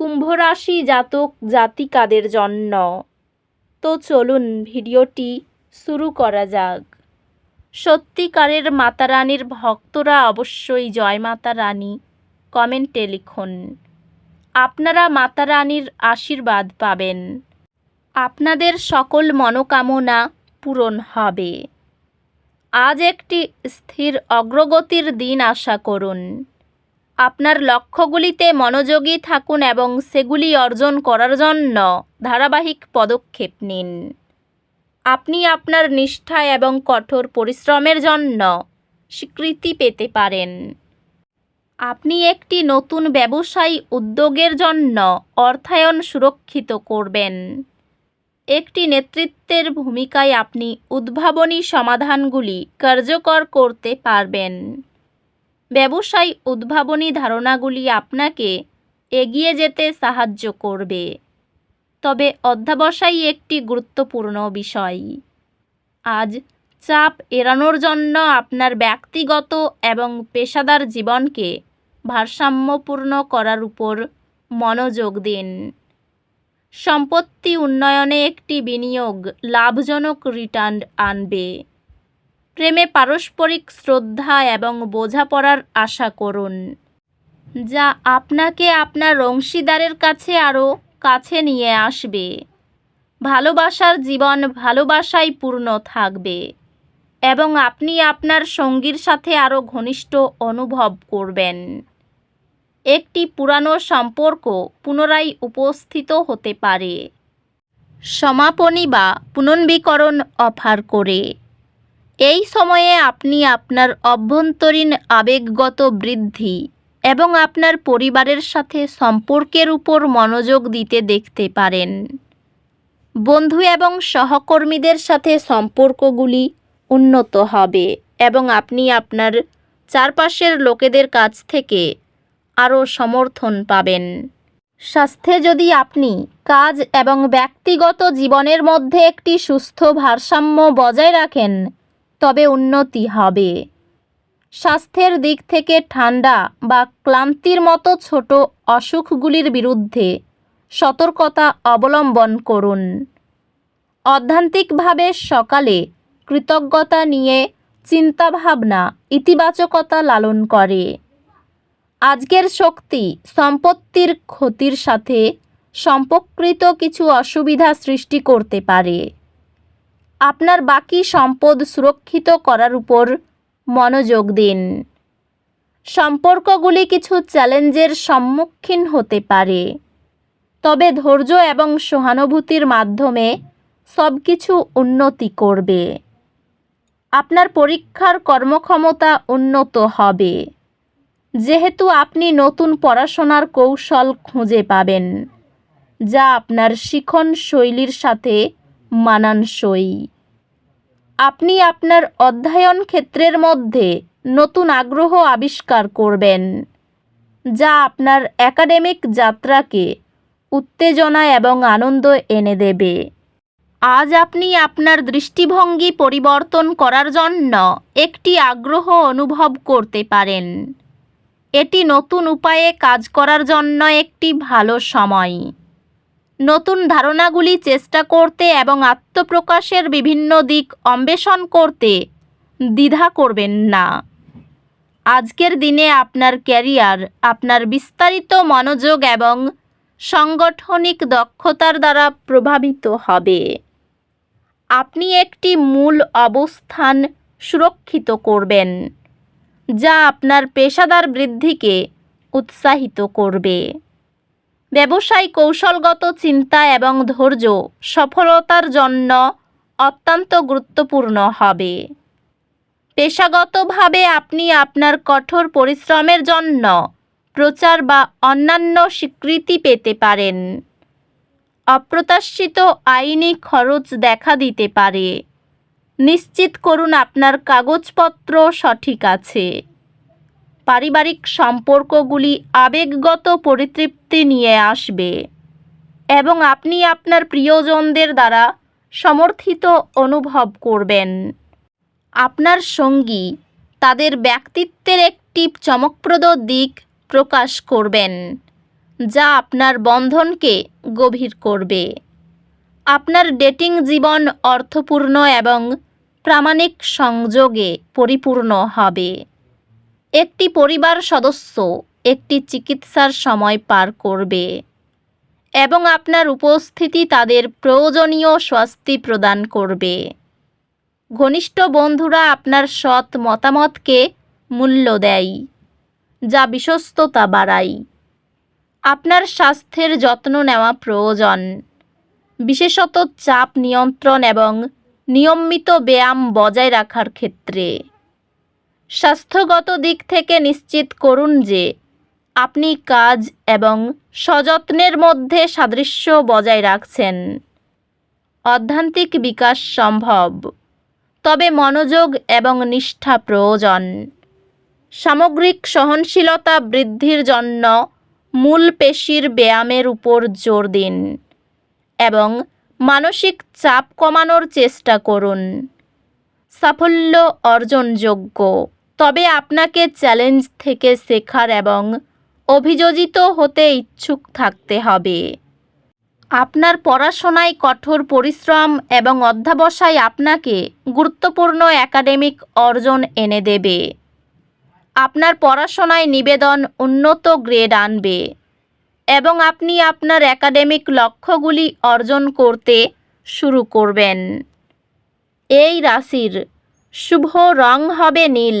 কুম্ভ রাশি জাতক জাতিকাদের জন্য। তো চলুন ভিডিওটি শুরু করা যাক। সত্যিকারের মাতা রানীর ভক্তরা অবশ্যই জয় মাতা কমেন্টে লিখুন। আপনারা মাতা রানীর আশীর্বাদ পাবেন। আপনাদের সকল মনোকামনা পূরণ হবে। আজ একটি স্থির অগ্রগতির দিন আশা করুন। আপনার লক্ষ্যগুলিতে মনোযোগী থাকুন এবং সেগুলি অর্জন করার জন্য ধারাবাহিক পদক্ষেপ নিন। আপনি আপনার নিষ্ঠা এবং কঠোর পরিশ্রমের জন্য স্বীকৃতি পেতে পারেন। আপনি একটি নতুন ব্যবসায়ী উদ্যোগের জন্য অর্থায়ন সুরক্ষিত করবেন। একটি নেতৃত্বের ভূমিকায় আপনি উদ্ভাবনী সমাধানগুলি কার্যকর করতে পারবেন। ব্যবসায় উদ্ভাবনী ধারণাগুলি আপনাকে এগিয়ে যেতে সাহায্য করবে। তবে অধ্যাবসায় একটি গুরুত্বপূর্ণ বিষয়। আজ চাপ এড়ানোর জন্য আপনার ব্যক্তিগত এবং পেশাদার জীবনকে ভারসাম্যপূর্ণ করার উপর মনোযোগ দিন। সম্পত্তি উন্নয়নে একটি বিনিয়োগ লাভজনক রিটার্ন আনবে। প্রেমে পারস্পরিক শ্রদ্ধা এবং বোঝাপড়ার আশা করুন। যা আপনাকে আপনার অংশীদারের কাছে আরও কাছে নিয়ে আসবে। ভালোবাসার জীবন ভালোবাসায় পূর্ণ থাকবে এবং আপনি আপনার সঙ্গীর সাথে আরও ঘনিষ্ঠ অনুভব করবেন। একটি পুরানো সম্পর্ক পুনরায় উপস্থিত হতে পারে। সমাপনী বা পুনর্বীকরণ অফার করে। এই সময়ে আপনি আপনার অভ্যন্তরীণ আবেগগত বৃদ্ধি এবং আপনার পরিবারের সাথে সম্পর্কের উপর মনোযোগ দিতে দেখতে পারেন। বন্ধু এবং সহকর্মীদের সাথে সম্পর্কগুলি উন্নত হবে এবং আপনি আপনার চারপাশের লোকেদের কাছ থেকে আরও সমর্থন পাবেন। স্বাস্থ্যে যদি আপনি কাজ এবং ব্যক্তিগত জীবনের মধ্যে একটি সুস্থ ভারসাম্য বজায় রাখেন তবে উন্নতি হবে। স্বাস্থ্যের দিক থেকে ঠান্ডা বা ক্লান্তির মতো ছোট অসুখগুলির বিরুদ্ধে সতর্কতা অবলম্বন করুন। অধ্যান্তিকভাবে সকালে কৃতজ্ঞতা নিয়ে চিন্তাভাবনা ইতিবাচকতা লালন করে। আজকের শক্তি সম্পত্তির ক্ষতির সাথে সম্পর্কিত কিছু অসুবিধা সৃষ্টি করতে পারে। আপনার বাকি সম্পদ সুরক্ষিত করার উপর মনোযোগ দিন। সম্পর্কগুলি কিছু চ্যালেঞ্জের সম্মুখীন হতে পারে। তবে ধৈর্য এবং সহানুভূতির মাধ্যমে সব কিছু উন্নতি করবে। আপনার পরীক্ষার কর্মক্ষমতা উন্নত হবে। যেহেতু আপনি নতুন পড়াশোনার কৌশল খুঁজে পাবেন, যা আপনার শিখন শৈলীর সাথে মানানসই। আপনি আপনার অধ্যয়ন ক্ষেত্রের মধ্যে নতুন আগ্রহ আবিষ্কার করবেন, যা আপনার একাডেমিক যাত্রাকে উত্তেজনা এবং আনন্দ এনে দেবে। আজ আপনি আপনার দৃষ্টিভঙ্গি পরিবর্তন করার জন্য একটি আগ্রহ অনুভব করতে পারেন। এটি নতুন উপায়ে কাজ করার জন্য একটি ভালো সময়। নতুন ধারণাগুলি চেষ্টা করতে এবং আত্মপ্রকাশের বিভিন্ন দিক অন্বেষণ করতে দ্বিধা করবেন না। আজকের দিনে আপনার ক্যারিয়ার, আপনার বিস্তারিত মনোযোগ এবং সাংগঠনিক দক্ষতার দ্বারা প্রভাবিত হবে। আপনি একটি মূল অবস্থান সুরক্ষিত করবেন, যা আপনার পেশাদার বৃদ্ধিকে উৎসাহিত করবে। ব্যবসায় কৌশলগত চিন্তা এবং ধৈর্য সফলতার জন্য অত্যন্ত গুরুত্বপূর্ণ হবে। পেশাগতভাবে আপনি আপনার কঠোর পরিশ্রমের জন্য প্রচার বা অন্যান্য স্বীকৃতি পেতে পারেন। অপ্রত্যাশিত আইনি খরচ দেখা দিতে পারে। নিশ্চিত করুন আপনার কাগজপত্র সঠিক আছে। পারিবারিক সম্পর্কগুলি আবেগগত পরিতৃপ্তি নিয়ে আসবে এবং আপনি আপনার প্রিয়জনদের দ্বারা সমর্থিত অনুভব করবেন। আপনার সঙ্গী তাদের ব্যক্তিত্বের একটি চমকপ্রদ দিক প্রকাশ করবেন, যা আপনার বন্ধনকে গভীর করবে। আপনার ডেটিং জীবন অর্থপূর্ণ এবং প্রামাণিক সংযোগে পরিপূর্ণ হবে। একটি পরিবার সদস্য একটি চিকিৎসার সময় পার করবে এবং আপনার উপস্থিতি তাদের প্রয়োজনীয় স্বস্তি প্রদান করবে। ঘনিষ্ঠ বন্ধুরা আপনার সৎ মতামতকে মূল্য দেয়, যা বিশ্বস্ততা বাড়ায়। আপনার স্বাস্থ্যের যত্ন নেওয়া প্রয়োজন। বিশেষত চাপ নিয়ন্ত্রণ এবং নিয়মিত ব্যায়াম বজায় রাখার ক্ষেত্রে। স্বাস্থ্যগত দিক থেকে নিশ্চিত করুন যে আপনি কাজ এবং সযত্নের মধ্যে সাদৃশ্য বজায় রাখছেন। অধ্যান্তিক বিকাশ সম্ভব। তবে মনোযোগ এবং নিষ্ঠা প্রয়োজন। সামগ্রিক সহনশীলতা বৃদ্ধির জন্য মূল পেশির ব্যায়ামের উপর জোর দিন এবং মানসিক চাপ কমানোর চেষ্টা করুন। সাফল্য অর্জনযোগ্য। তবে আপনাকে চ্যালেঞ্জ থেকে শেখার এবং অভিযোজিত হতে ইচ্ছুক থাকতে হবে। আপনার পড়াশোনায় কঠোর পরিশ্রম এবং অধ্যাবসায় আপনাকে গুরুত্বপূর্ণ একাডেমিক অর্জন এনে দেবে। আপনার পড়াশোনায় নিবেদন উন্নত গ্রেড আনবে এবং আপনি আপনার একাডেমিক লক্ষ্যগুলি অর্জন করতে শুরু করবেন। এই রাশির শুভ রং হবে নীল।